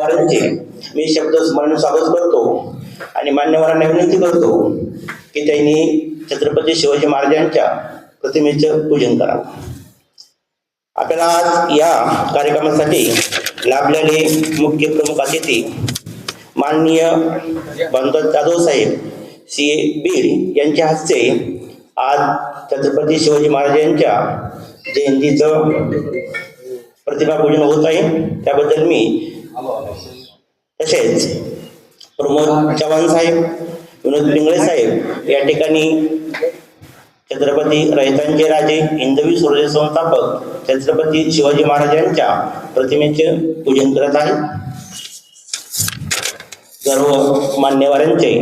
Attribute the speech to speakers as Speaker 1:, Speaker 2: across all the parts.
Speaker 1: मान्यवरांचे मी शब्द स्मरण स्वागत करतो आणि मान्यवरांना विनंती करतो की त्यांनी छत्रपती शिवाजी महाराजांच्या प्रतिमेचं पूजन करावं आपल्याला आज या कार्यक्रमासाठी लाभलेले मुख्य प्रमुख अतिथी माननीय बंदर जाधव साहेब सी. ए. बीड यांच्या हस्ते आज छत्रपती शिवाजी महाराजांच्या जयंतीचं प्रतिमा पूजन होत आहे. त्याबद्दल मी तसेच प्रमोद चव्हाण साहेब विनोद पिंगळे साहेब या ठिकाणी छत्रपती रयतांचे राजे हिंदवी सूर्य संस्थापक छत्रपती शिवाजी महाराजांच्या प्रतिमेचे पूजन करत आहे सर्व मान्यवरांचे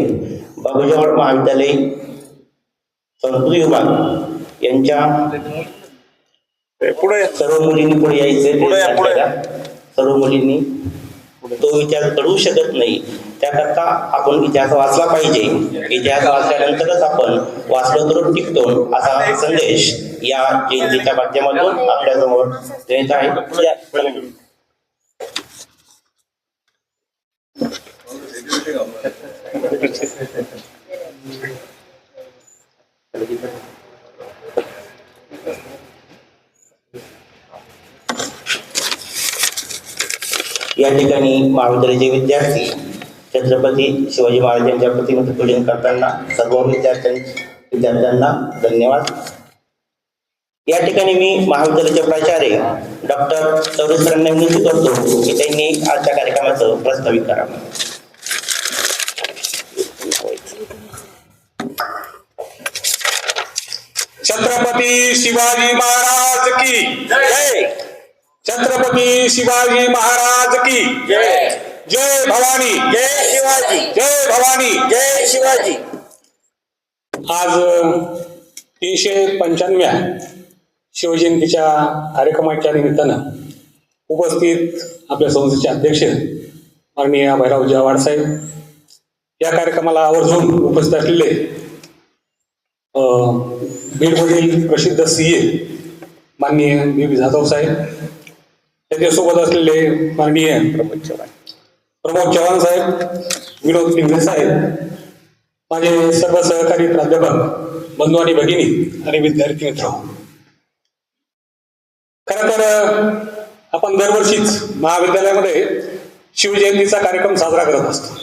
Speaker 1: बाबूजवाड महाविद्यालय संस्कृती विभाग यांच्या सर्व मुलींनी पुढे यायचे. सर्व मुलींनी तो विचार घडू शकत नाही. त्याकरता आपण इतिहास वाचला पाहिजे. इतिहास वाचल्यानंतरच आपण वाचलो तर टिकतो असा संदेश या जयंतीच्या माध्यमातून आपल्यासमोर देत आहे. या- या ठिकाणी महाविद्यालयाचे विद्यार्थी छत्रपती शिवाजी महाराजांच्या प्रतिमेचं पूजन करताना सर्व विद्यार्थ्यांनी विद्यार्थ्यांना धन्यवाद. या ठिकाणी मी महाविद्यालयाचे प्राचार्य डॉक्टर चौरे विनंती करतो. की त्यांनी आजच्या कार्यक्रमाचं प्रस्तावित करावं
Speaker 2: छत्रपती शिवाजी महाराज की जय! छत्रपती शिवाजी महाराज की
Speaker 3: जय।
Speaker 2: जय। भवानी।
Speaker 3: जय शिवाजी।
Speaker 2: जय भवानी।
Speaker 3: जय शिवाजी।
Speaker 2: आज तीनशे पंच्याण्णव्या शिवजयंतीच्या कार्यक्रमाच्या निमित्तानं उपस्थित आपल्या संस्थेचे अध्यक्ष माननीय भैरव जवाड साहेब या कार्यक्रमाला आवर्जून उपस्थित असलेले बीडमधील प्रसिद्ध सी ए माननीय बी बी जाधव साहेब त्याच्यासोबत असलेले माननीय प्रमोद चव्हाण. साहेब विनोद पिंगळे साहेब माझे सर्व सहकारी प्राध्यापक बंधू आणि भगिनी आणि विद्यार्थी मित्र. खर तर आपण दरवर्षीच महाविद्यालयामध्ये शिवजयंतीचा कार्यक्रम साजरा करत असतो.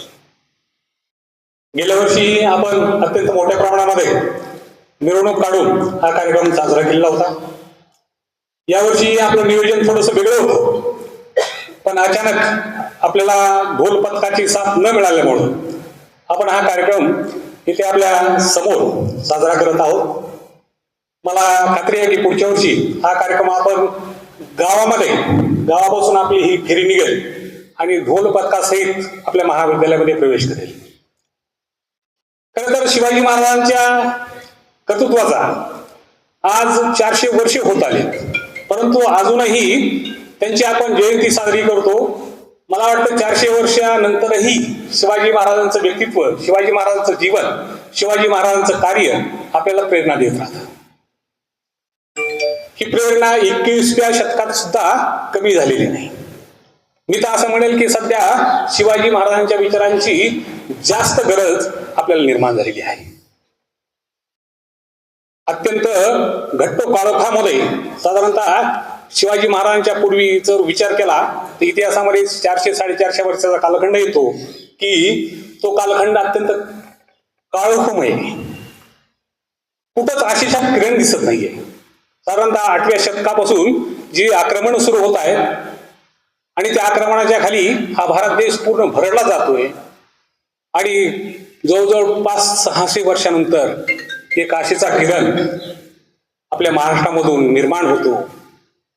Speaker 2: गेल्या वर्षी आपण अत्यंत मोठ्या प्रमाणामध्ये मिरवणूक काढून हा कार्यक्रम साजरा केलेला होता. यावर्षी आपलं नियोजन थोडस वेगळं होतं. पण अचानक आपल्याला ढोल पथकाची साथ न मिळाल्यामुळं आपण हा कार्यक्रम इथे आपल्यासमोर साजरा करत आहोत. मला खात्री आहे की पुढच्या वर्षी हा कार्यक्रम आपण गावामध्ये गावापासून आपली ही फेरी निघेल आणि ढोल पथकासहित आपल्या महाविद्यालयामध्ये प्रवेश करेल. खरं तर शिवाजी महाराजांच्या कर्तृत्वाचा आज चारशे वर्षे होत आले. परंतु अजूनही त्यांची आपण जयंती साजरी करतो. मला वाटतं चारशे वर्षानंतरही शिवाजी महाराजांचं व्यक्तित्व शिवाजी महाराजांचं जीवन शिवाजी महाराजांचं कार्य आपल्याला प्रेरणा देत राहतं. ही प्रेरणा एकवीसव्या शतकात सुद्धा कमी झालेली नाही. मी तर असं म्हणेल की सध्या शिवाजी महाराजांच्या विचारांची जास्त गरज आपल्याला निर्माण झालेली आहे. अत्यंत घट्ट काळोखामध्ये साधारणतः शिवाजी महाराजांच्या पूर्वी जर विचार केला तर इतिहासामध्ये चारशे साडेचारशे वर्षाचा कालखंड येतो की तो कालखंड अत्यंत काळोखमय आहे. कुठंच आशिषात किरण दिसत नाहीये साधारणतः आठव्या शतकापासून जी आक्रमण सुरू होत आहे आणि त्या आक्रमणाच्या खाली हा भारत देश पूर्ण भरडला जातोय आणि जवळजवळ पाच सहाशे वर्षानंतर एक आशेचा किरण आपल्या महाराष्ट्रामधून निर्माण होतो.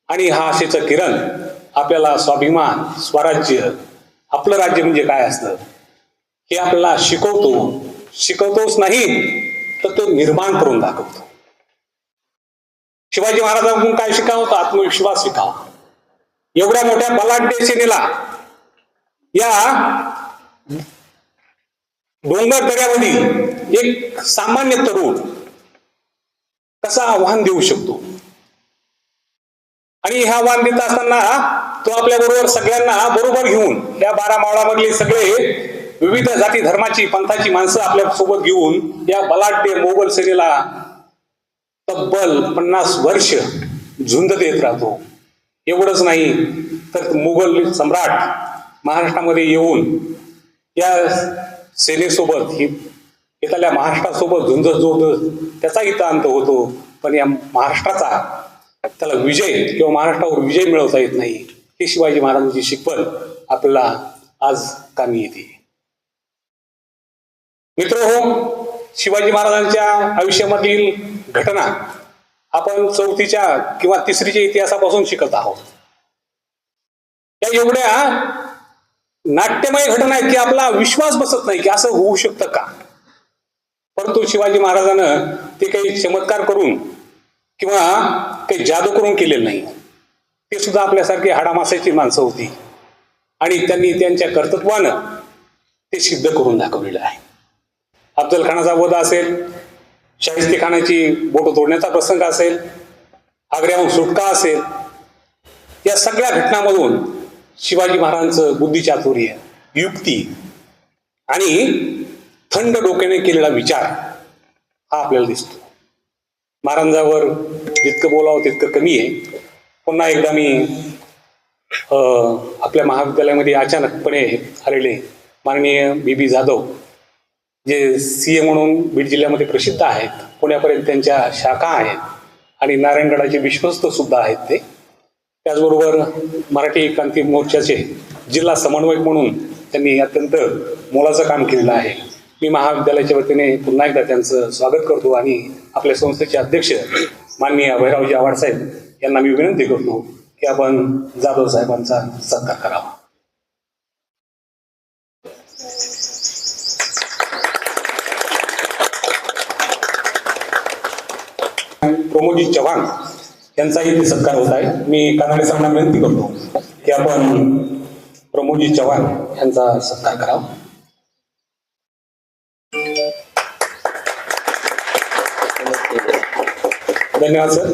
Speaker 2: आणि हा आशेचं किरण आपल्याला स्वाभिमान स्वराज्य आपलं राज्य म्हणजे काय असतं? हे आपल्याला शिकवतो. शिकवतोच नाही तर तो निर्माण करून दाखवतो. शिवाजी महाराजांकडून काय शिकावं तर आत्मविश्वास शिकावा. एवढ्या मोठ्या बलाढ्य सेनेला या डोंगर दऱ्यामध्ये एक सामान्य तरुण कसा आव्हान देऊ शकतो? आणि हे आव्हान देत असताना तो आपल्या बरोबर सगळ्यांना बरोबर घेऊन या बारा मावळामधले सगळे विविध जाती धर्माची पंथाची माणसं आपल्यासोबत घेऊन या बलाढ्य मोगल सेनेला तब्बल पन्नास वर्ष झुंज देत राहतो. एवढंच नाही तर मुघल सम्राट महाराष्ट्रामध्ये येऊन या सेनेसोबत ही इथल्या महाराष्ट्रासोबत झुंज जो त्याचा इथं अंत होतो. पण या महाराष्ट्राचा त्याला विजय किंवा महाराष्ट्रावर विजय मिळवता येत नाही हे शिवाजी महाराजांची शिकवण आपल्याला आज कामी येते. मित्र हो शिवाजी महाराजांच्या आयुष्यामधील घटना आपण चौथीच्या किंवा तिसरीच्या इतिहासापासून शिकत आहोत. या एवढ्या नाट्यमय घटना आहेत की आपला विश्वास बसत नाही की असं होऊ शकतं का? परंतु शिवाजी महाराजानं ते काही चमत्कार करून किंवा काही जादू करून केलेलं नाही. ते सुद्धा आपल्यासारखी हाडामासाची माणसं होती. आणि त्यांनी त्यांच्या कर्तृत्वानं ते सिद्ध करून दाखवलेलं आहे. अफजल खानाचा वध असेल शाहिस्ती खानाची बोट तोडण्याचा प्रसंग असेल आग्र्याहून सुटका असेल या सगळ्या घटनांमधून शिवाजी महाराजांचं बुद्धिचातुर्य युक्ती. आणि थंड डोक्याने केलेला विचार हा आपल्याला दिसतो. महाराजांवर जितकं बोलावं तितकं कमी आहे. पुन्हा एकदा मी अं, आपल्या महाविद्यालयामध्ये अचानकपणे आलेले माननीय बी बी जाधव जे सी ए म्हणून बीड जिल्ह्यामध्ये प्रसिद्ध आहेत. पुण्यापर्यंत त्यांच्या शाखा आहेत. आणि नारायणगडाचे विश्वस्त सुद्धा आहेत ते. त्याचबरोबर मराठी क्रांती मोर्चाचे जिल्हा समन्वयक म्हणून त्यांनी अत्यंत मोलाचं काम केलेलं आहे. मी महाविद्यालयाच्या वतीने पुन्हा एकदा त्यांचं स्वागत करतो आणि आपल्या संस्थेचे अध्यक्ष माननीय भैरावजी आव्हाड साहेब यांना मी विनंती करतो की आपण जाधव साहेबांचा सत्कार करावा. प्रमोदजी चव्हाण त्यांचाही इथे सत्कार होत आहे. मी कानाडे सरांना विनंती करतो की आपण प्रमोदजी चव्हाण यांचा सत्कार करावा. धन्यवाद सर.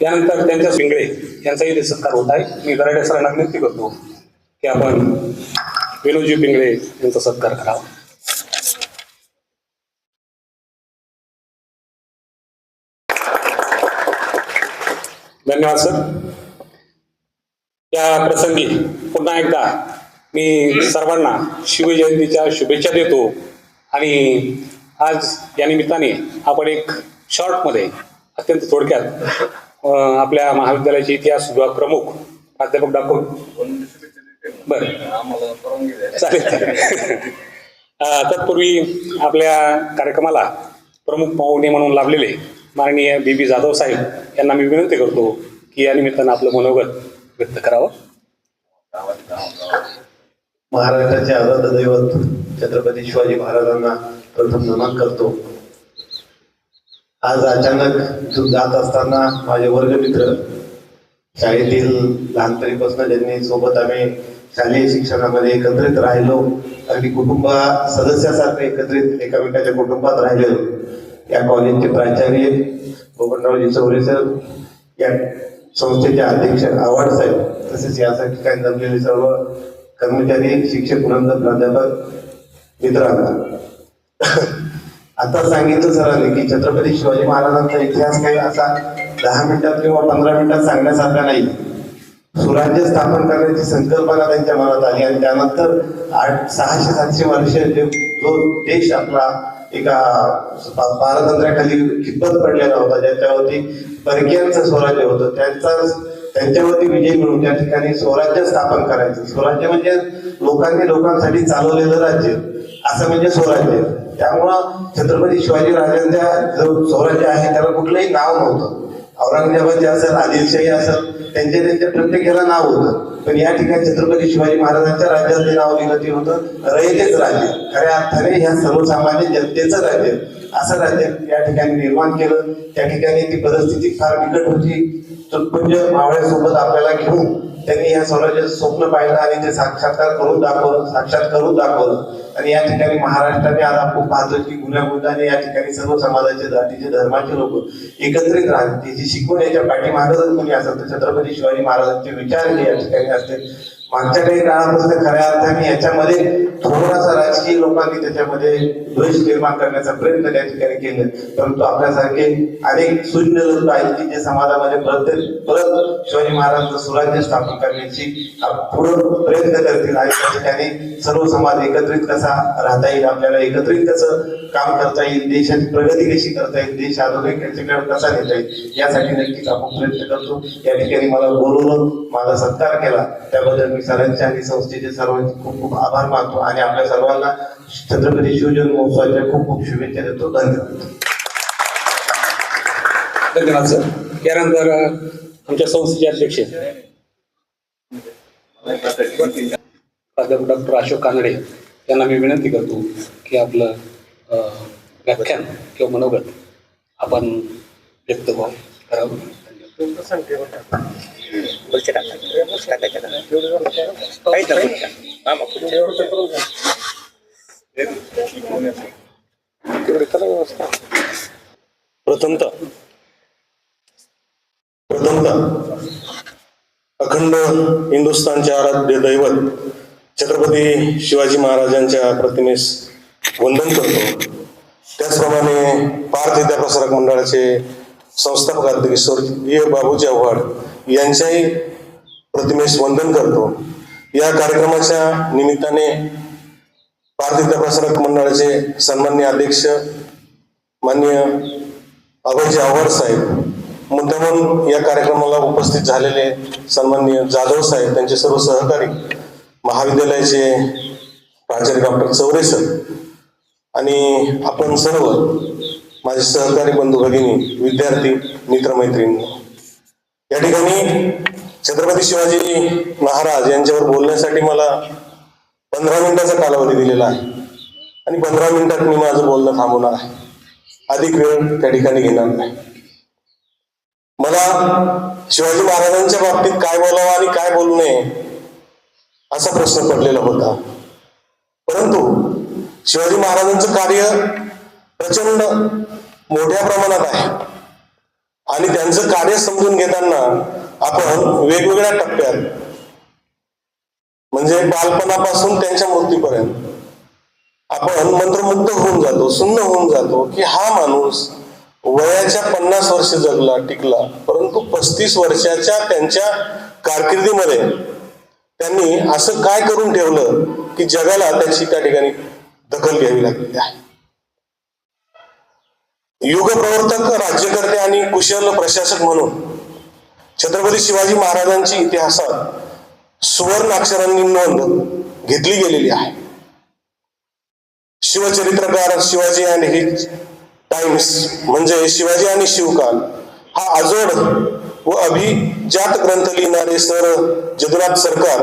Speaker 2: त्यानंतर त्यांच्या शिंगळे यांचाही इथे सत्कार होत आहे. मी दराडे सरांना विनंती करतो की आपण विनोदजी पिंगळे यांचा सत्कार करावा. धन्यवाद सर. त्या प्रसंगी पुन्हा एकदा मी सर्वांना शिवजयंतीच्या शुभेच्छा देतो आणि आज या निमित्ताने आपण एक शॉर्टमध्ये अत्यंत थोडक्यात आपल्या महाविद्यालयाचे इतिहास विभाग प्रमुख प्राध्यापक डॉक्टर बर. चालेल. तत्पूर्वी आपल्या कार्यक्रमाला प्रमुख पाहुणे म्हणून लाभलेले माननीय बी बी जाधव साहेब यांना मी विनंती करतो की या निमित्तानं आपलं मनोगत व्यक्त करावं.
Speaker 4: महाराष्ट्राचे आराध्य दैवत छत्रपती शिवाजी महाराजांना प्रथम नमन करतो. आज अचानक जात असताना माझे वर्गमित्र शाळेतील लहानपणीपासून ज्यांनी सोबत आम्ही शालेय शिक्षणामध्ये एकत्रित राहिलो अगदी कुटुंब सदस्यासारखे एकत्रित एकामेकाच्या कुटुंबात राहिलेलो. या कॉलेजचे प्राचार्य गोपनरावजी चौरे सर या संस्थेचे अध्यक्ष आव्हाड साहेब तसेच या ठिकाणी जमलेले सर्व कर्मचारी शिक्षक वृंद प्राध्यापक मित्रांना आता सांगितलं सरांनी की छत्रपती शिवाजी महाराजांचा इतिहास काही असा दहा मिनिटात किंवा पंधरा मिनिटात सांगण्यासारखा नाही. स्वराज्य स्थापन करण्याची संकल्पना त्यांच्या मनात आली आणि त्यानंतर आठ सहाशे सातशे वर्ष जो देश आपला एका पारतंत्र्याखाली खिप्पत पडलेला होता ज्याच्यावरती परकीयांचं स्वराज्य होतं त्यांचा त्यांच्यावरती विजय मिळून त्या ठिकाणी स्वराज्य स्थापन करायचं. स्वराज्य म्हणजे लोकांनी लोकांसाठी चालवलेलं राज्य असं म्हणजे स्वराज्य. त्यामुळं छत्रपती शिवाजी राजांच्या जो स्वराज्य आहे त्याला कुठलंही नाव नव्हतं. औरंगजेबाचे असेल आदिलशाही असेल त्यांच्या त्यांच्या प्रत्येकाला नाव होतं. पण या ठिकाणी छत्रपती शिवाजी महाराजांच्या राज्यात जे नाव लिहिलं ते होतं रयतेच राज्य. खऱ्या अर्थाने ह्या सर्वसामान्य जनतेचं राज्य. असं राज्य या ठिकाणी निर्माण केलं. त्या ठिकाणी ती परिस्थिती फार बिकट होती. तुटपुंज मावळ्यासोबत आपल्याला घेऊन त्यांनी या स्वराज्याचं स्वप्न पाहिलं आणि ते साक्षात्कार करून दाखवलं साक्षात करून दाखवलं. आणि या ठिकाणी महाराष्ट्राने आज आपण पाहतो की गुन्ह्यागुंदाने या ठिकाणी सर्व समाजाचे जातीचे धर्माचे लोक एकत्रित राहतात त्याची शिकवण याच्या पाठीमागं कोणी असतात तर छत्रपती शिवाजी महाराजांचे विचार हे या ठिकाणी असतील. मागच्या काही काळापासून खऱ्या अर्थाने याच्यामध्ये थोडासा राजकीय लोकांनी त्याच्यामध्ये द्वेष निर्माण करण्याचा प्रयत्न त्या ठिकाणी केला. परंतु आपल्यासारखे अनेक शून्य लोक आहेत की जे समाजामध्ये परत परत शिवाजी महाराजांचं स्वराज्य स्थापन करण्याची पुढं प्रयत्न करतील. आणि त्या ठिकाणी सर्व समाज एकत्रित कसा राहता येईल आपल्याला एकत्रित कसं काम करता येईल देशाची प्रगती कशी करता येईल देश आधुनिक याच्याकडे कसा नेता येईल यासाठी नक्कीच आपण प्रयत्न करतो. या ठिकाणी मला बोलवलं माझा सत्कार केला. त्याबद्दल मी सरांचे आणि संस्थेचे सर्वांचे खूप खूप आभार मानतो आणि आपल्या सर्वांना छत्रपती शिवजन्म महोत्सवाच्या खूप खूप शुभेच्छा देतो. धन्यवाद.
Speaker 2: धन्यवाद सर. त्यानंतर आमच्या संस्थेचे अध्यक्ष. प्राध्यापक डॉक्टर अशोक कांगडे यांना मी विनंती करतो की आपलं व्याख्यान किंवा मनोगत आपण व्यक्त व्हावं करावं.
Speaker 3: बोलचे टाका. टाकायचे का? काहीच नाही बोलता. हा, मग पुढे.
Speaker 5: प्रथमतः प्रथमतः अखंड हिंदुस्थानचे आराध्य दैवत छत्रपती शिवाजी महाराजांच्या प्रतिमेस वंदन करतो त्याचप्रमाणे पार्थ विद्याप्रसारक मंडळाचे संस्थापक अध्यक्ष स्वर्गीय बाबूजी आव्हाड यांच्याही प्रतिमेस वंदन करतो. या कार्यक्रमाच्या निमित्ताने भारतीय प्रसारक मंडळाचे सन्मान्य अध्यक्ष मान्य अभयजी आव्हाड साहेब मुद्दामून या कार्यक्रमाला उपस्थित झालेले सन्मान्य जाधव साहेब त्यांचे सर्व सहकारी महाविद्यालयाचे प्राचार्य डॉक्टर चौरे सर आणि आपण सर्व माझे सहकारी बंधू भगिनी विद्यार्थी मित्रमैत्रिणी. या ठिकाणी छत्रपती शिवाजी महाराज यांच्यावर बोलण्यासाठी मला पंधरा मिनिटाचा कालावधी दिलेला आहे. आणि पंधरा मिनिटात मी माझं बोलणं थांबवणार आहे. अधिक वेळ त्या ठिकाणी घेणार नाही. मला शिवाजी महाराजांच्या बाबतीत काय बोलावं आणि काय बोलू नये असा प्रश्न पडलेला होता. परंतु शिवाजी महाराजांचं कार्य प्रचंड मोठ्या प्रमाणात आहे. आणि त्यांचं कार्य समजून घेताना आपण वेगवेगळ्या टप्प्यात म्हणजे बालपणापासून त्यांच्या मृत्यूपर्यंत आपण मंत्रमुग्ध होऊन जातो सुन्न होऊन जातो की हा माणूस वयाच्या पन्नास वर्ष जगला टिकला परंतु पस्तीस वर्षाच्या त्यांच्या कारकिर्दीमध्ये त्यांनी असं काय करून ठेवलं की जगाला त्याची त्या ठिकाणी दखल घ्यावी लागलेली आहे? युगप्रवर्तक राज्यकर्ते आणि कुशल प्रशासक म्हणून छत्रपती शिवाजी महाराजांची इतिहासात सुवर्ण अक्षरांनी नोंद घेतली गेलेली आहे. शिवचरित्रकार शिवाजी आणि हिज टाइम्स म्हणजे शिवाजी आणि शिवकाल हा अजोड व अभिजात ग्रंथ लिहिणारे सर जगन्नाथ सरकार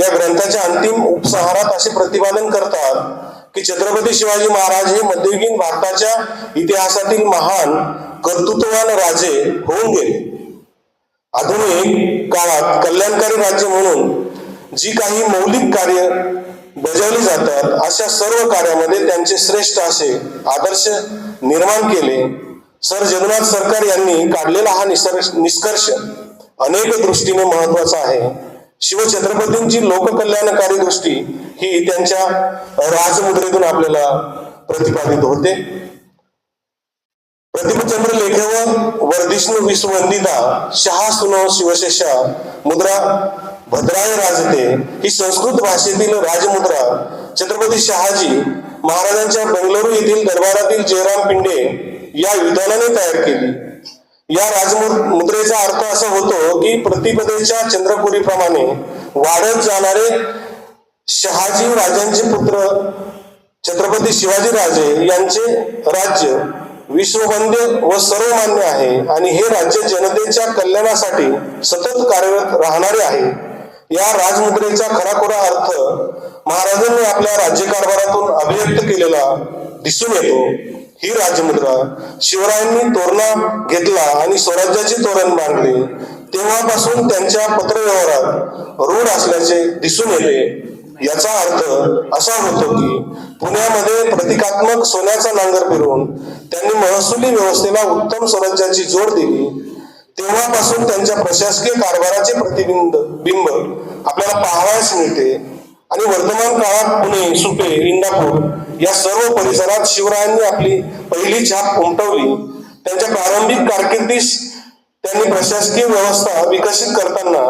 Speaker 5: या ग्रंथाच्या अंतिम उपसहारात असे प्रतिपादन करतात की छत्रपती शिवाजी महाराज हे मध्ययुगीन भारताच्या इतिहासातील महान कर्तृत्ववान राजे होऊन गेले. आधुनिक काळात कल्याणकारी राज्य म्हणून जी काही मौलिक कार्य बजावली जातात अशा सर्व कार्यामध्ये त्यांचे श्रेष्ठ असे आदर्श निर्माण केले. सर जगन्नाथ सरकार यांनी काढलेला हा निसर्ष निष्कर्ष अनेक दृष्टीने महत्त्वाचा आहे. शिवछत्रपतींची लोककल्याणकारी दृष्टी ही त्यांच्या राजमुद्रेतून आपल्याला प्रतिपादित होते. प्रतिपचंद्र लेखेव वर्धिष्णू विश्ववंदिता शहा सुनो शिवशेषा मुद्रा भद्राय राजते ही संस्कृत भाषेतील राजमुद्रा. छत्रपती शहाजी महाराजांच्या बेंगलुरू येथील दरबारातील जयराम पिंडे या विधानाने तयार केली. या राजमुद्रेचा अर्थ असा होतो की प्रतिपदेच्या चंद्रपुरीप्रमाणे वाढत जाणारे शहाजी राजांचे पुत्र छत्रपती शिवाजी राजे यांचे राज्य विश्ववंद्य व सर्वमान्य आहे आणि हे राज्य जनतेच्या कल्याणासाठी सतत कार्यरत राहणारे आहे. या राजमुद्रेचा खराखुरा अर्थ महाराजांनी आपल्या राज्यकारभारातून अभिव्यक्त केलेला दिसून येतो. ही राजमुद्रा शिवरायांनी तोरणा घेतला आणि स्वराज्याचे तोरण बांधले. तेव्हापासून त्यांच्या पत्रव्यवहारात रूढ असल्याचे दिसून येते. याचा अर्थ असा होतो की पुण्यामध्ये प्रतिकात्मक सोन्याचा नांगर फिरवून त्यांनी महसुली व्यवस्थेला उत्तम स्वराज्याची जोड दिली. तेव्हापासून त्यांच्या प्रशासकीय कारभाराचे प्रतिबिंब बिंब आपल्याला पाहावयास मिळते. आणि वर्तमान काळात पुणे सुपे इंदापूर या सर्व परिसरात शिवरायांनी आपली पहिली छाप उमटवली. त्यांच्या प्रारंभिक कारकिर्दीस त्यांनी प्रशासकीय व्यवस्था विकसित करताना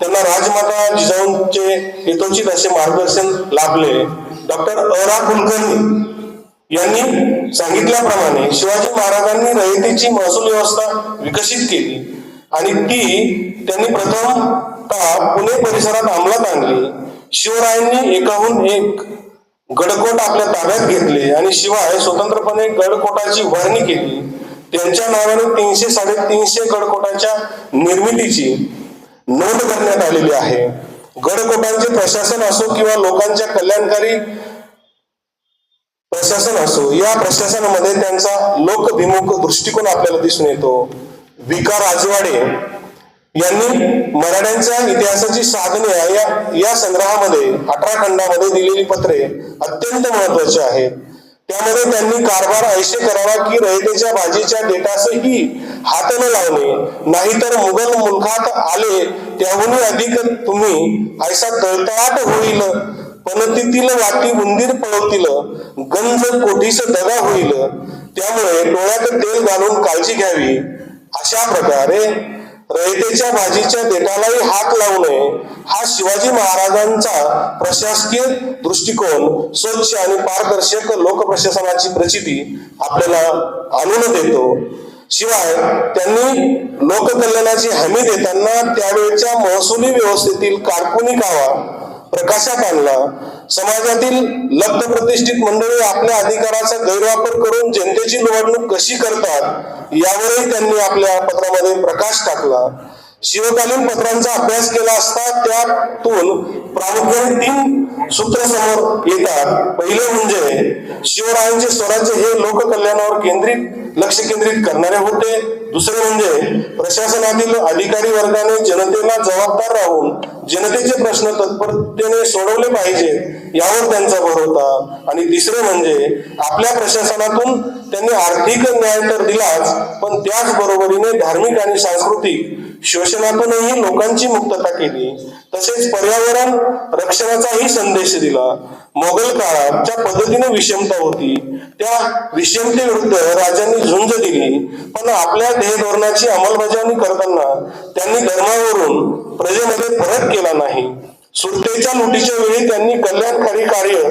Speaker 5: त्यांना राजमाता जिजाऊंचे हितोचित असे मार्गदर्शन लाभले. डॉक्टर अरा कुलकर्णी यांनी सांगितल्याप्रमाणे शिवाजी महाराजांनी रयतेची महसूल व्यवस्था विकसित केली आणि ती त्यांनी प्रथम पुणे परिसरात अंमलात आणली. शिवरायांनी एकाहून एक गडकोट आपल्या ताब्यात घेतले आणि शिवाय स्वतंत्रपणे गडकोटाची उभारणी केली. त्यांच्या नावाने तीनशे साडेतीनशे गडकोटाच्या निर्मितीची नोंद करण्यात आलेली आहे. गडकोटांचे प्रशासन असो किंवा लोकांच्या कल्याणकारी प्रशासन असो या प्रशासनामध्ये त्यांचा लोकभिमुख दृष्टिकोन आपल्याला दिसून येतो. विकार राजवाडे यांनी मराठ्यांच्या इतिहासाची साधने या या संग्रहामध्ये अठरा खंडामध्ये दिलेली पत्रे अत्यंत महत्वाची आहेत. त्यामध्ये त्यांनी कारभार ऐसे करावा की रयतेच्या भाजीच्या डेटासही हात न लावणे नाहीतर मुघल मुलखात आले त्याहूनही अधिक तुम्ही ऐसा तळतळाट होईल. पनतीतील वाटी उंदीर पळवतील गंज कोठीस दगा होईल. त्यामुळे डोळ्यात तेल घालून काळजी घ्यावी. अशा प्रकारे रयतेच्या भाजीच्या देठालाही हात लावू नये हा शिवाजी महाराजांचा प्रशासकीय दृष्टिकोन स्वच्छ आणि पारदर्शक लोकप्रशासनाची प्रचिती आपल्याला आणून देतो. शिवाय त्यांनी लोककल्याणाची हमी देताना त्यावेळच्या महसुली व्यवस्थेतील कारकुनी कावा प्रकाशात आणला. समाजातील लब्ध प्रतिष्ठित मंडळी आपल्या अधिकाराचा गैरवापर करून जनतेची निवडणूक कशी करतात यावरही त्यांनी आपल्या पत्रामध्ये प्रकाश टाकला. शिवकालीन पत्रांचा अभ्यास केला असता त्यातून प्रामुख्याने तीन सूत्र समोर येतात. पहिले म्हणजे शिवरायांचे स्वराज्य हे लोककल्याणावर केंद्रित लक्ष केंद्रित करणारे होते. दुसरे म्हणजे प्रशासनातील अधिकारी वर्गाने जनतेला जबाबदार राहून जनतेचे प्रश्न तत्परतेने सोडवले पाहिजेत यावर त्यांचा भर होता. आणि तिसरे म्हणजे आपल्या प्रशासनातून त्यांनी आर्थिक न्याय तर दिलाच पण त्याच बरोबरीने धार्मिक आणि सांस्कृतिक शोषणातूनही लोकांची मुक्तता केली. तसेच पर्यावरण रक्षणाचाही संदेश दिला. मोगल काळात ज्या पद्धतीने विषमता होती त्या विषमतेविरुद्ध राजांनी झुंज दिली. पण आपल्या ध्येय धोरणाची अंमलबजावणी करताना त्यांनी धर्मावरून प्रजेमध्ये फरक केला नाही. सुट्टेच्या लुटीच्या वेळी त्यांनी कल्याणकारी कार्य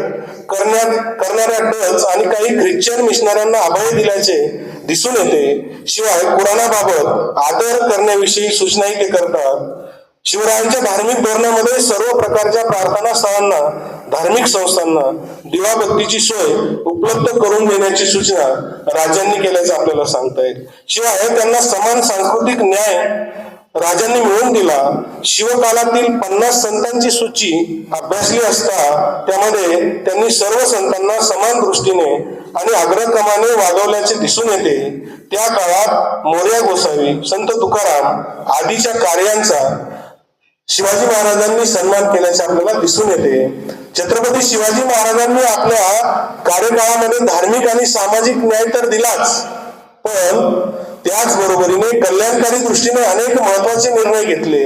Speaker 5: करण्यात करणाऱ्या डच आणि काही ख्रिश्चन मिशनऱ्यांना अभय दिल्याचे दिसून येते. शिवाय कुराणाबाबत आदर करण्याविषयी सूचनाही ते करतात. शिवरायांच्या धार्मिक धोरणामध्ये सर्व प्रकारच्या प्रार्थना स्थळांना धार्मिक संस्थांना दिवाबत्तीची सोय उपलब्ध करून देण्याची सूचना राज्यांनी केल्याचं आपल्याला सांगता येईल. शिवाय त्यांना समान सांस्कृतिक न्याय राजांनी मिळवून दिला. शिवकालातील पन्नास संतांची सूची अभ्यासली असता त्यामध्ये त्यांनी सर्व संतांना समान दृष्टीने आणि अग्रक्रमाने वागवल्याचे दिसून येते. त्या काळात मोर्या गोसावी संत तुकाराम आदीच्या कार्यांचा शिवाजी महाराजांनी सन्मान केल्याचे आपल्याला दिसून येते. छत्रपती शिवाजी महाराजांनी आपल्या कार्यकाळामध्ये धार्मिक आणि सामाजिक न्याय तर दिलाच पण त्याचबरोबरीने कल्याणकारी दृष्टीने अनेक महत्त्वाचे निर्णय घेतले.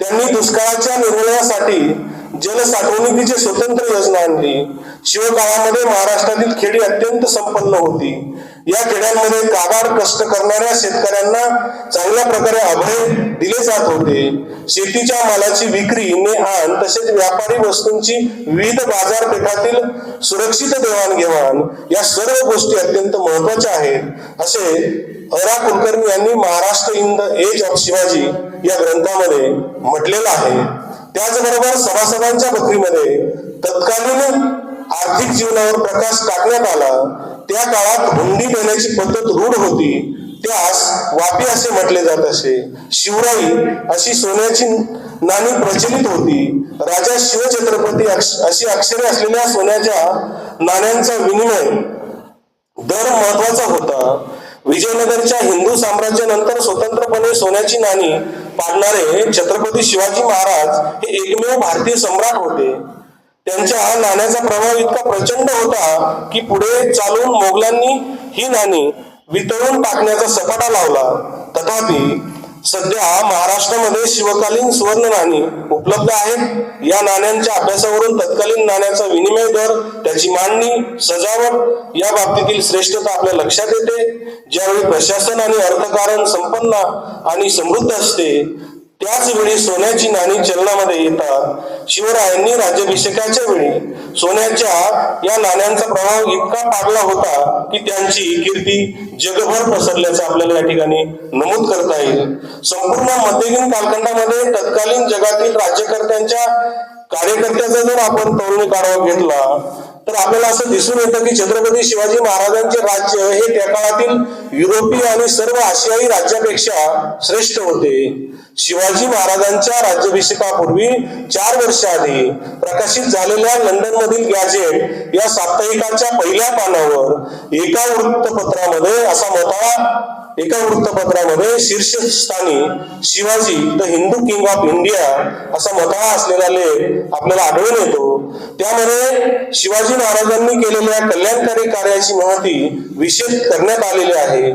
Speaker 5: त्यांनी दुष्काळाच्या निर्मूलनासाठी जल साठवणुकीची स्वतंत्र योजना आणली. शिवकाळामध्ये महाराष्ट्रातील खेडी अत्यंत संपन्न होती. या खेड्यांमध्ये काबाड कष्ट करणाऱ्या शेतकऱ्यांना चांगल्या प्रकारे अभय दिले जात होते. शेतीच्या मालाची विक्री ने आण तसेच व्यापारी वस्तूंची विविध बाजारपेठातील सुरक्षित देवाणघेवाण या सर्व गोष्टी अत्यंत महत्त्वाच्या आहेत. असे अरा कुलकर्णी यांनी Maharashtra in the age of Shivaji या ग्रंथामध्ये म्हटलेलं आहे. त्याचबरोबर सभासदांच्या बकरीमध्ये तत्कालीन आर्थिक जीवनावर प्रकाश टाकण्यात आला. त्या काळात हुंडी देण्याची पद्धत रूढ होती. त्यास वापी असे म्हटले जात असे. शिवराई अशी सोन्याची नाणी प्रचलित होती. राजा शिवछत्रपती अशी अक्षरे असलेल्या सोन्याच्या नाण्यांचा विनिमय दर महत्त्वाचा होता. विजयनगरच्या हिंदू साम्राज्यानंतर स्वतंत्रपणे सोन्याची नाणी पाडणारे छत्रपती शिवाजी महाराज हे एकमेव भारतीय सम्राट होते. त्यांच्या नाण्याचा प्रभाव इतका प्रचंड होता की पुढे चालून मोगलांनी ही नाणी वितळून टाकण्याचा सपाटा लावला. तथापि सध्या महाराष्ट्रामध्ये शिवकालीन सुवर्ण नाणी उपलब्ध आहेत. या नाण्यांच्या अभ्यासावरून तत्कालीन नाण्याचा विनिमय दर त्याची मांडणी सजावट या बाबतीतील श्रेष्ठता आपल्या लक्षात येते. ज्यावेळी प्रशासन आणि अर्थकारण संपन्न आणि समृद्ध असते त्याच वेळी सोन्याची नाणी चलनामध्ये येतात. शिवरायांनी राज्याभिषेकाच्या वेळी सोन्याच्या या नाण्यांचा प्रभाव इतका पाडला होता की त्यांची कीर्ती जगभर पसरल्याचं आपल्याला या ठिकाणी नमूद करता येईल. संपूर्ण मध्ययुगीन कालखंडामध्ये तत्कालीन जगातील राज्यकर्त्यांच्या कार्यकर्त्याचा जर आपण तरुणी काढावा घेतला तर आपल्याला असं दिसून येतं की छत्रपती शिवाजी महाराजांचे राज्य हे त्या काळातील युरोपीय आणि सर्व आशियाई राज्यापेक्षा श्रेष्ठ होते. शिवाजी महाराजांच्या राज्याभिषेकापूर्वी चार वर्ष आधी प्रकाशित झालेल्या लंडन मधील गॅजेट या साप्ताहिकाच्या पहिल्या पानावर एका वृत्तपत्रामध्ये असा मोठा एका वृत्तपत्रामध्ये शीर्षस्थानी Shivaji the Hindu king of India असा मथळा असलेला लेख आपल्याला आढळून येतो. त्यामध्ये शिवाजी महाराजांनी केलेल्या कल्याणकारी कार्याची माहिती विशेष करण्यात आलेली आहे.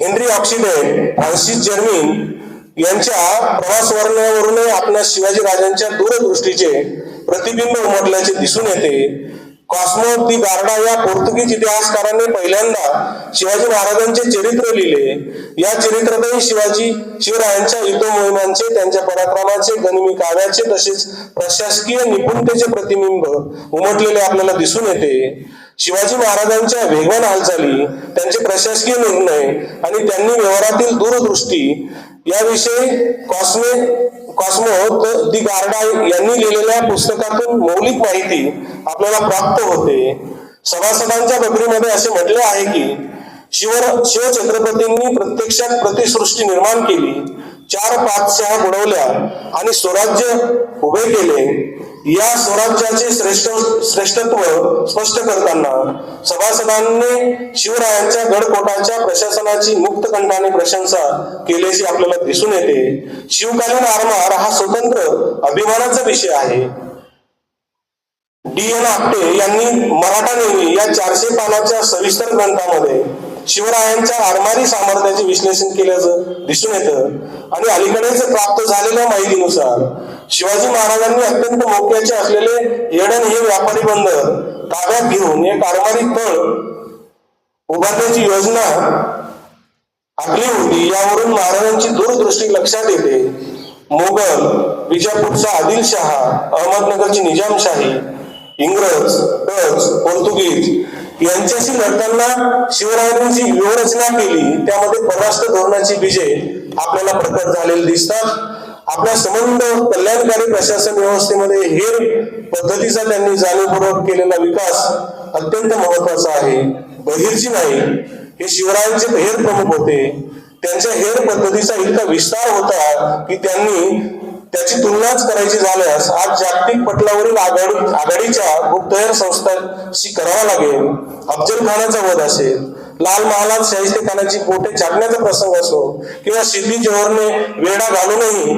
Speaker 5: हेनरी ऑक्सिडेंट फ्रान्सिस जर्मिन यांच्या प्रवास वर्णनावरूनही आपल्या शिवाजी राजांच्या दूरदृष्टीचे प्रतिबिंब उमटल्याचे दिसून येते. कॉस्मो दी गार्डा या पोर्तुगीज इतिहासकारांनी पहिल्यांदा शिवाजी महाराजांचे चरित्र लिहिले. या चरित्रातही शिवाजी शिवरायांच्या युद्ध मोहिमांचे त्यांच्या पराक्रमाचे गनिमी काव्याचे तसेच प्रशासकीय निपुणतेचे प्रतिबिंब उमटलेले आपल्याला दिसून येते. शिवाजी महाराजांच्या वेगवान हालचाली त्यांचे प्रशासकीय निर्णय आणि त्यांनी व्यवहारातील दूरदृष्टी याविषयी कॉस्मे कॉस्मो द- दी गार्डा यांनी लिहिलेल्या पुस्तकातून मौलिक माहिती आपल्याला प्राप्त होते. सभासदांच्या बकरीमध्ये असे म्हटले आहे की शिव शिवछत्रपतींनी प्रत्यक्षात प्रतिसृष्टी निर्माण केली चार पाचशा बुडवल्या आणि स्वराज्य उभे केले. या स्वराज्याचे श्रेष्ठ श्रेष्ठत्व स्पष्ट करताना सभासदांनी शिवरायांच्या गडकोटाच्या प्रशासनाची मुक्त कंठाने प्रशंसा केल्याची आपल्याला दिसून येते. शिवकालीन आरमार हा स्वतंत्र अभिमानाचा विषय आहे. डी एन आपटे यांनी मराठा नेव्ही या चारशे पानाच्या सविस्तर ग्रंथामध्ये शिवरायांच्या आरमारी सामर्थ्याचे विश्लेषण केल्याचं दिसून येतं. आणि अलीकडेच प्राप्त झालेल्या माहितीनुसार शिवाजी महाराजांनी अत्यंत मोक्याचे असलेले येडन हे व्यापारी बंद ताब्यात घेऊन हे कारभारी तळ उभारण्याची योजना आखली होती. यावरून महाराजांची दूरदृष्टी लक्षात येते. मोगल विजापूरचा आदिलशहा अहमदनगरची निजामशाही इंग्रज डच पोर्तुगीज यांच्याशी लढताना शिवरायांनी जी व्यूहरचना केली. त्यामध्ये परराष्ट्र धोरणाची बीजे आपल्याला प्रकट झालेले दिसतात. आपला संबंध कल्याणकारी प्रशासन व्यवस्थेमध्ये हेर पद्धतीचा त्यांनी जाणीवपूर्वक केलेला विकास अत्यंत महत्त्वाचा आहे. बहिर्जी नाही हे शिवरायांचे हेर प्रमुख होते. त्यांच्या हेर पद्धतीचा इतका विस्तार होता की त्यांनी त्याची तुलनाच करायची झाल्यास आज जागतिक पटलावरील आघाडी आघाडीच्या गुप्तहेर संस्थांशी करावा लागेल. अफजल खानाचा वध असेल. लाल महालात शाहिस्तेखानाची पोटे छाटण्याचा प्रसंग असो किंवा सिद्धी जोहरने वेढा घालूनही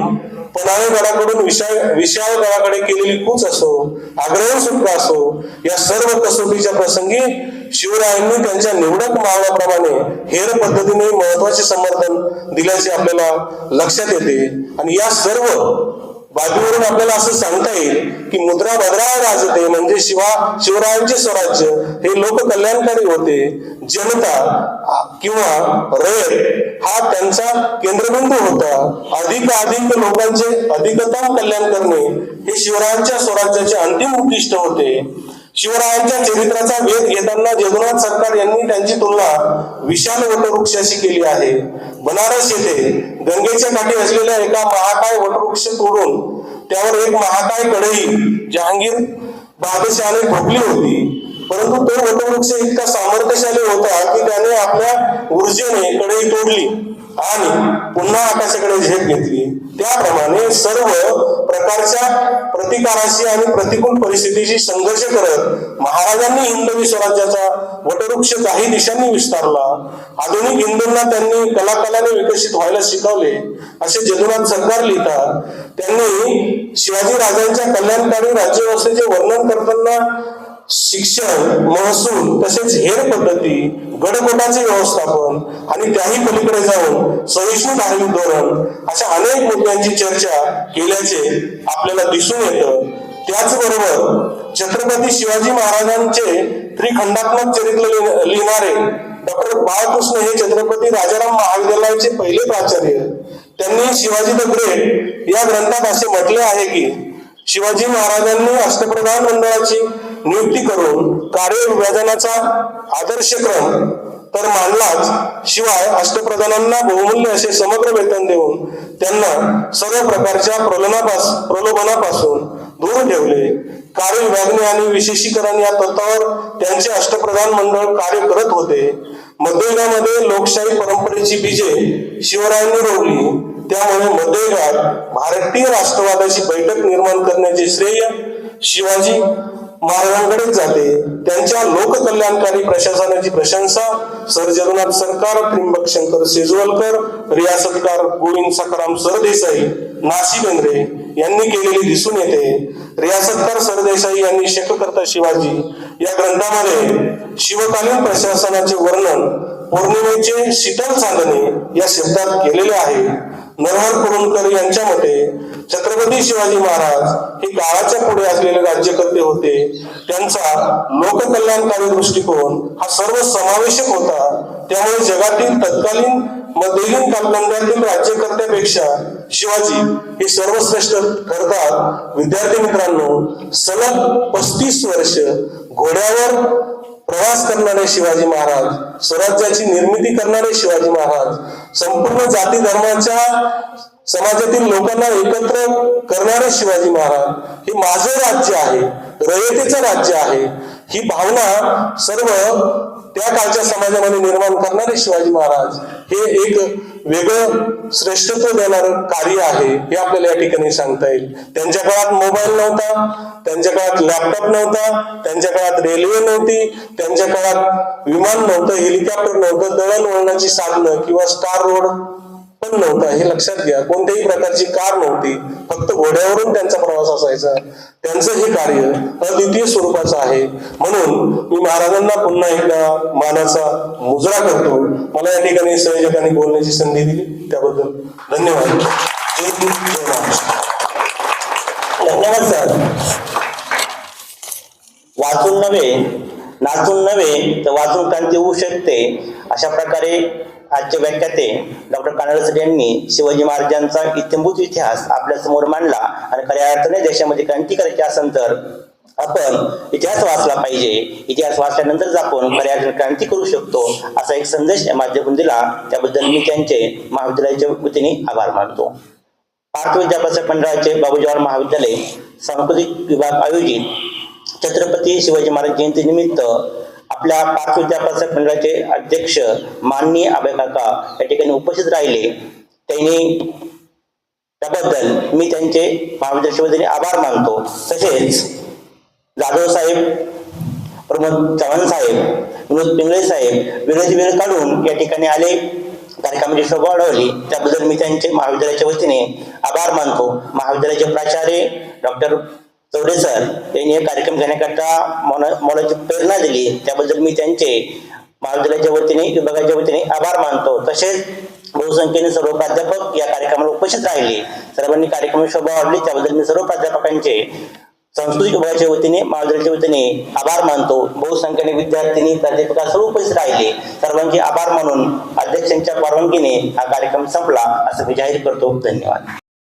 Speaker 5: पन्हाळे गडाकडून विशाळ विशाळ गडाकडे केलेली कूच असो आग्रह सुटका असो या सर्व कसोटीच्या प्रसंगी शिवरायांनी त्यांच्या निवडक मावळाप्रमाणे हेर पद्धतीने महत्त्वाचे समर्थन दिल्याचे आपल्याला लक्षात येते. आणि या सर्व बाजूवरून आपल्याला असं सांगता येईल की मुद्रा भद्रा राजते म्हणजे शिवा शिवरायांचे स्वराज्य हे लोक कल्याणकारी होते. जनता किंवा रयत हा त्यांचा केंद्रबिंदू होता. अधिक अधिक लोकांचे अधिकतम कल्याण करणे हे शिवरायांच्या स्वराज्याचे अंतिम उद्दिष्ट होते. शिवरायांच्या चरित्राचा वेध घेताना जगन्नाथ सरकार यांनी त्यांची तुलना विशाल वटवृक्षाशी केली आहे. बनारस येथे गंगेच्या काठी असलेल्या एका महाकाय वटवृक्ष तोडून त्यावर एक महाकाय कढई जहांगीर बादशाहने ठोकली होती. परंतु तो वटवृक्ष इतका सामर्थ्यशाली होता की त्याने आपल्या ऊर्जेने कढई तोडली. आणि पुन्हा आकाशाकडे झेप घेतली. त्याप्रमाणे सर्व प्रकारच्या प्रतिकाराशी आणि प्रतिकूल परिस्थितीशी संघर्ष करत महाराजांनी हिंदवी स्वराज्याचा वटवृक्ष काही दिशांनी विस्तारला. आधुनिक हिंदूंना त्यांनी कलाकलाने विकसित व्हायला शिकवले असे जदुनाथ सरकार लिहितात. त्यांनी शिवाजी राजांच्या कल्याणकारी राज्यव्यवस्थेचे वर्णन करताना शिक्षण महसूल तसेच हेर पद्धती गडकोटाचे व्यवस्थापन आणि त्याही पलीकडे जाऊन सहिष्णू धार्मिक धोरण अशा अनेक मुद्द्यांची चर्चा केल्याचे आपल्याला दिसून येतं. त्याचबरोबर छत्रपती शिवाजी महाराजांचे त्रिखंडात्मक चरित्र लिहिणारे डॉक्टर बाळकृष्ण हे छत्रपती राजाराम महाविद्यालयाचे पहिले प्राचार्य. त्यांनी शिवाजी द ग्रेट या ग्रंथात असे म्हटले आहे की शिवाजी महाराजांनी अष्टप्रधान मंडळाची नियुक्ती करून कार्य विभाजनाचा आदर्शक्रम तर मांडलाच. शिवाय अष्टप्रधानांना बहुमूल्य असे समग्र वेतन देऊन त्यांना सर्व प्रकारच्या प्रलोभनापास प्रलोभनापासून दूर ठेवले. कार्य विभागणी आणि विशेषीकरण या तत्वावर त्यांचे अष्टप्रधान मंडळ कार्य करत होते. मध्ययुगामध्ये लोकशाही परंपरेची बीजे शिवरायांनी रोवली. त्यामुळे मध्ययुगात भारतीय राष्ट्रवादाची बैठक निर्माण करण्याचे श्रेय शिवाजी महाराजांकडेच जाते. त्यांच्या लोककल्याणकारी प्रशासनाची प्रशंसा सर जगन्नाथ सरकार त्रिंबक शंकर सेजवलकर रियासतकार गोविंद सखाराम सरदेसाई नाशिक बेंद्रे यांनी केलेली दिसून येते. रियासतकार सरदेसाई यांनी शककर्ता शिवाजी या ग्रंथामध्ये शिवकालीन प्रशासनाचे वर्णन पौर्णिमेचे शीतल चांदणे या शब्दात केलेले आहे. नरहर कुरुंदकर यांच्या मते छत्रपती शिवाजी महाराज हे काळाच्या पुढे असलेले राज्यकर्ते होते. त्यांचा लोककल्याणकारी दृष्टिकोन हा सर्व समावेशक होता. त्यामुळे जगातील तत्कालीन मध्ययुगीन कालखंडातील राज्यकर्त्यापेक्षा शिवाजी हे सर्वश्रेष्ठ ठरतात. विद्यार्थी मित्रांनो सलग पस्तीस वर्ष घोड्यावर प्रवास करणारे शिवाजी महाराज स्वराज्याची निर्मिती करणारे शिवाजी महाराज संपूर्ण जाती धर्माच्या समाजातील लोकांना एकत्र करणारे शिवाजी महाराज हे माझं राज्य आहे रयतेचं राज्य आहे. ही भावना सर्व त्या काळच्या समाजामध्ये निर्माण करणारे शिवाजी महाराज हे एक वेगळं श्रेष्ठत्व देणारं कार्य आहे हे आपल्याला या ठिकाणी सांगता येईल. त्यांच्या काळात मोबाईल नव्हता त्यांच्या काळात लॅपटॉप नव्हता त्यांच्या काळात रेल्वे नव्हती त्यांच्या काळात विमान नव्हतं हेलिकॉप्टर नव्हतं दळणवळणाची साधनं किंवा स्टार रोड पण नव्हता. हे लक्षात घ्या. कोणत्याही प्रकारची कार नव्हती. फक्त घोड्यावरून त्यांचा प्रवास असायचा. त्यांचं हे कार्य अद्वितीय स्वरूपाचं आहे. म्हणून मी महाराजांना पुन्हा एकदा मानाचा मुजरा करतो. मला या ठिकाणी संयोजकांनी बोलण्याची संधी दिली. त्याबद्दल धन्यवाद.
Speaker 1: धन्यवाद सर. वाचून नव्हे नाचून नव्हे तर वाचून क्रांती होऊ शकते. अशा प्रकारे आजचे व्याख्याते डॉक्टर कानडसर यांनी शिवाजी महाराजांचा इत्यंभूत इतिहास आपल्यासमोर मांडला आणि खऱ्या अर्थाने देशामध्ये क्रांती करायची असेल तर आपण इतिहास वाचला पाहिजे. इतिहास वाचल्यानंतरच आपण खऱ्या अर्थाने क्रांती करू शकतो असा एक संदेश या माध्यमातून दिला. त्याबद्दल मी त्यांचे महाविद्यालयाच्या वतीने आभार मानतो. पार्थ विद्यापीठ मंडळाचे बाबू जवाहर महाविद्यालय सांस्कृतिक विभाग आयोजित छत्रपती शिवाजी महाराज जयंती निमित्त आपल्या पाच विद्यापीठ मंडळाचे अध्यक्ष माननीय अभय काका या ठिकाणी उपस्थित राहिले. त्यांनी त्याबद्दल मी त्यांचे महाविद्यालयाचे आभार मानतो. तसेच जाधव साहेब प्रमोद चव्हाण साहेब विनोद पिंगळे साहेब वेळेची वेळ काढून या ठिकाणी आले. कार्यक्रमाची शोभा वाढवली. त्याबद्दल मी त्यांचे महाविद्यालयाच्या वतीने आभार मानतो. महाविद्यालयाचे प्राचार्य डॉक्टर चौरे सर यांनी हे कार्यक्रम घेण्याकरता मला जी प्रेरणा दिली. त्याबद्दल मी त्यांचे महाविद्यालयाच्या वतीने विभागाच्या वतीने आभार मानतो. तसेच बहुसंख्येने सर्व प्राध्यापक या कार्यक्रमाला उपस्थित राहिले. सर्वांनी कार्यक्रम शोभा वाढली. त्याबद्दल मी सर्व प्राध्यापकांचे संस्कृत विभागाच्या वतीने महाविद्यालयाच्या वतीने आभार मानतो. बहुसंख्येने विद्यार्थ्यांनी प्राध्यापक सर्व उपस्थित राहिले. सर्वांचे आभार मानून अध्यक्षांच्या परवानगीने हा कार्यक्रम संपला. असं मी जाहीर करतो. धन्यवाद.